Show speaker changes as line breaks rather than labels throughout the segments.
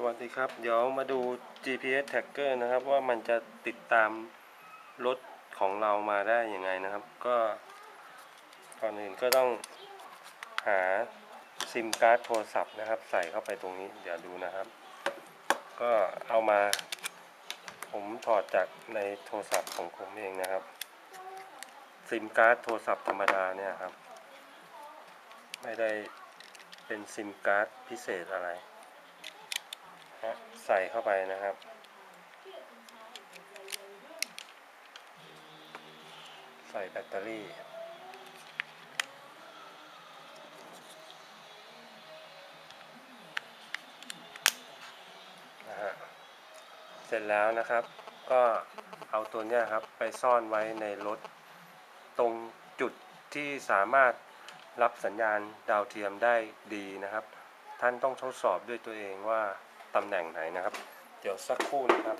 สวัสดีครับ เดี๋ยวมาดู GPS tracker นะครับ ว่ามันจะติดตามรถของเรามาได้ยังไงนะครับ ก็ก่อนอื่นก็ต้องหาซิมการ์ดโทรศัพท์นะครับ ใส่เข้าไปตรงนี้ เดี๋ยวดูนะครับ ก็เอามา ผมถอดจากในโทรศัพท์ของผมเองนะครับ ซิมการ์ดโทรศัพท์ธรรมดาเนี่ยครับ ไม่ได้เป็นซิมการ์ดพิเศษอะไร ใส่เข้าไปนะครับ ใส่แบตเตอรี่ นะฮะ เสร็จแล้วนะครับ ก็เอาตัวเนี้ยครับไปซ่อนไว้ในรถ ตรงจุดที่สามารถรับสัญญาณดาวเทียมได้ดีนะครับ ท่านต้องทดสอบด้วยตัวเองว่า ตำแหน่งไหนนะครับ เดี๋ยวสักครู่นะครับ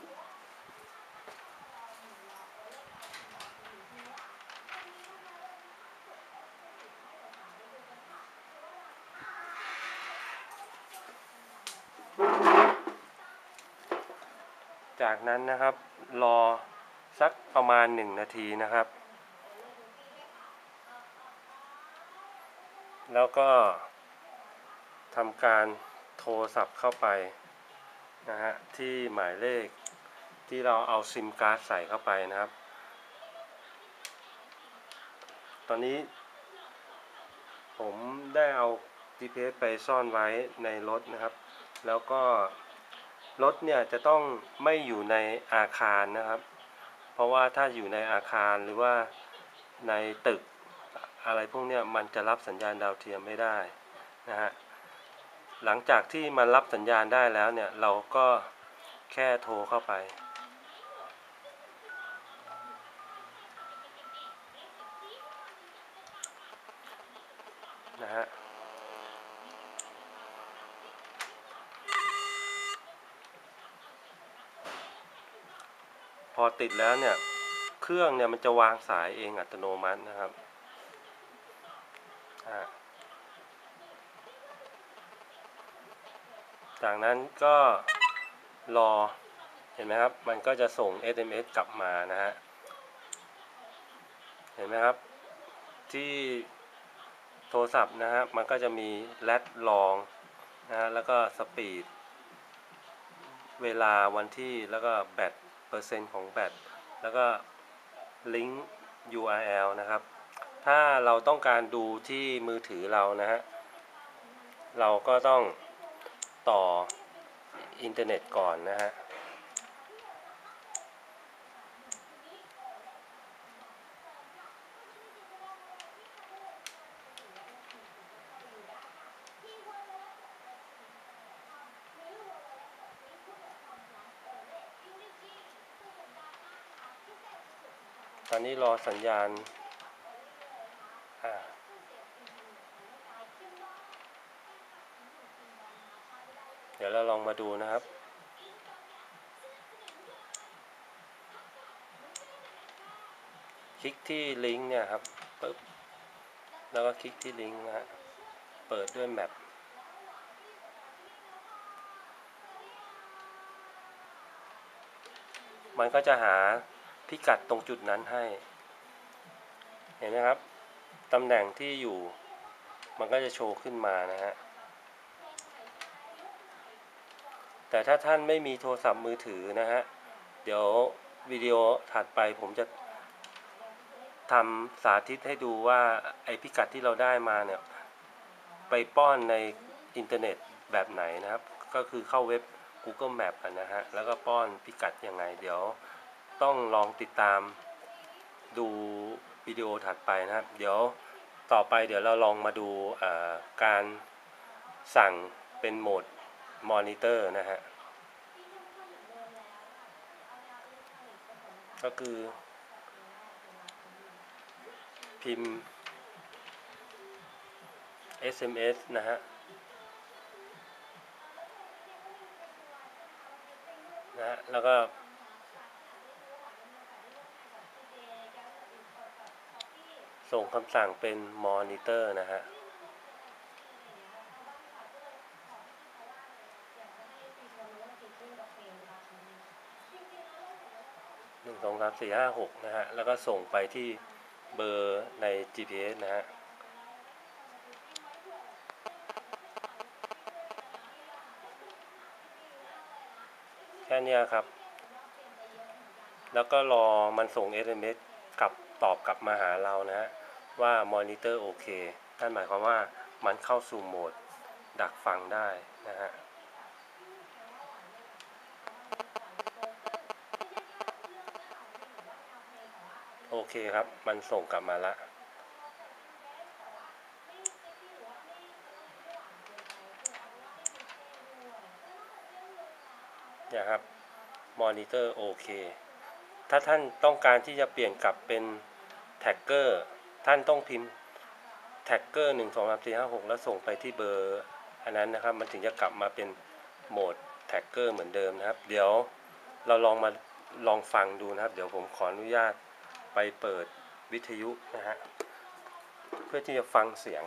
จากนั้นนะครับรอสักประมาณหนึ่งนาทีนะครับ แล้วก็ทำการโทรศัพท์เข้าไป นะฮะที่หมายเลขที่เราเอาซิมการ์ดใส่เข้าไปนะครับ ตอนนี้ ผมได้เอา GPS ไปซ่อนไว้ในรถนะครับ แล้วก็รถเนี่ยจะต้องไม่อยู่ในอาคารนะครับ เพราะว่าถ้าอยู่ในอาคารหรือว่าในตึกอะไรพวกเนี้ยมันจะรับสัญญาณดาวเทียมไม่ได้นะฮะ หลังจากที่มันรับสัญญาณได้แล้วเนี่ย เราก็แค่โทรเข้าไป นะฮะพอติดแล้วเนี่ย เครื่องเนี่ยมันจะวางสายเองอัตโนมัตินะครับอ่า จากนั้นก็รอเห็นไหมครับ มันก็จะส่ง SMS กลับมานะฮะ เห็นไหมครับ ที่โทรศัพท์นะฮะ มันก็จะมีแรดลองนะฮะ แล้วก็สปีด เวลาวันที่แล้วก็แบตเปอร์เซ็นต์ของแบต แล้วก็ลิงก์ URL นะครับ ถ้าเราต้องการดูที่มือถือเรานะฮะ เราก็ต้อง ต่ออินเทอร์เน็ตก่อนนะฮะตอนนี้รอสัญญาณอ่าเดี๋ยวเราลองมาดูนะครับ คลิกที่ลิงก์เนี่ยครับปึ๊บแล้วก็คลิกที่ลิงก์นะฮะเปิดด้วยแมปมันก็จะหาพิกัดตรงจุดนั้นให้ เห็นไหมครับ ตำแหน่งที่อยู่ มันก็จะโชว์ขึ้นมานะฮะ แต่ถ้าท่านไม่มีโทรศัพท์มือถือนะฮะ เดี๋ยววิดีโอถัดไปผมจะทำสาธิตให้ดูว่าไอพิกัดที่เราได้มาเนี่ย ไปป้อนในอินเทอร์เน็ตแบบไหนนะครับ ก็คือเข้าเว็บ Google Map นะฮะ แล้วก็ป้อนพิกัดยังไง เดี๋ยวต้องลองติดตามดูวิดีโอถัดไปนะครับ เดี๋ยวต่อไปเดี๋ยวเราลองมาดูการสั่งเป็นโหมด มอนิเตอร์นะฮะ ก็คือ พิมพ์ SMS นะฮะนะฮะแล้วก็ ส่งคำสั่งเป็นมอนิเตอร์นะฮะ นึ่งสองสามสี่ห้าหกนะฮะ แล้วก็ส่งไปที่เบอร์ใน GPS นะฮะแค่นี้ครับ แล้วก็รอมันส่ง SMS กลับตอบกลับมาหาเรานะฮะ ว่ามอนิเตอร์โอเคนั่นหมายความว่ามันเข้าสู่โหมดดักฟังได้นะฮะ เคครับ มันส่งกลับมาละเนี่ยครับมอนิเตอร์โอเคถ้าท่านต้องการที่จะเปลี่ยนกลับเป็นแท็กเกอร์ท่านต้องพิมพ์แท็กเกอร์หนึ่งสองสามสี่ห้าหกแล้วส่งไปที่เบอร์ อันนั้นนะครับ มันถึงจะกลับมาเป็นโหมดแท็กเกอร์เหมือนเดิมนะครับ เดี๋ยวเราลองมาลองฟังดูนะครับ เดี๋ยวผมขออนุญาต ไปเปิดวิทยุนะฮะเพื่อที่จะฟังเสียง